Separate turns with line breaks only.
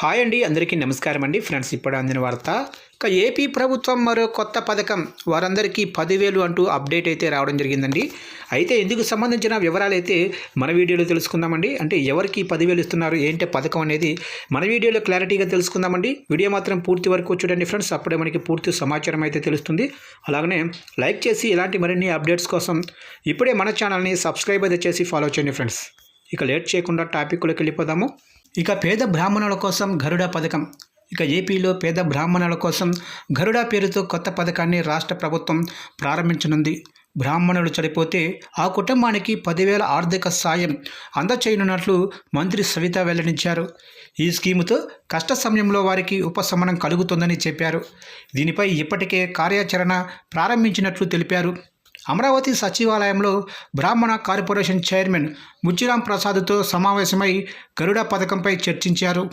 Hi అండి అందరికీ నమస్కారం అండి. ఫ్రెండ్స్ ఇప్పుడు అందిన వార్త. ఇక ఏపీ ప్రభుత్వం మరో కొత్త పథకం. వారందరికీ పదివేలు అంటూ అప్డేట్ అయితే రావడం జరిగిందండి. అయితే ఇందుకు సంబంధించిన వివరాలు అయితే మన వీడియోలో తెలుసుకుందామండి. అంటే ఎవరికి పదివేలు ఇస్తున్నారు ఏంటి పథకం అనేది మన వీడియోలో క్లారిటీగా తెలుసుకుందామండి. వీడియో మాత్రం పూర్తి వరకు చూడండి ఫ్రెండ్స్. అప్పుడే మనకి పూర్తి సమాచారం అయితే తెలుస్తుంది. అలాగనే లైక్ చేసి ఇలాంటి మరిన్ని అప్డేట్స్ కోసం ఇప్పుడే మన ఛానల్ని సబ్స్క్రైబ్ అయితే చేసి ఫాలో చేయండి ఫ్రెండ్స్. ఇక లేట్ చేయకుండా టాపిక్లోకి వెళ్ళిపోదాము. ఇక పేద బ్రాహ్మణుల కోసం గరుడ పథకం. ఇక ఏపీలో పేద బ్రాహ్మణుల కోసం గరుడ పేరుతో కొత్త పథకాన్ని రాష్ట్ర ప్రభుత్వం ప్రారంభించనుంది. బ్రాహ్మణులు చనిపోతే ఆ కుటుంబానికి పదివేల ఆర్థిక సాయం అందచేయనున్నట్లు మంత్రి సవిత వెల్లడించారు. ఈ స్కీముతో కష్ట సమయంలో వారికి ఉపశమనం కలుగుతుందని చెప్పారు. దీనిపై ఇప్పటికే కార్యాచరణ ప్రారంభించినట్లు తెలిపారు. అమరావతి సచివాలయంలో బ్రాహ్మణ కార్పొరేషన్ చైర్మన్ ముచ్చిరాం ప్రసాద్తో సమావేశమై గరుడ పథకంపై చర్చించారు.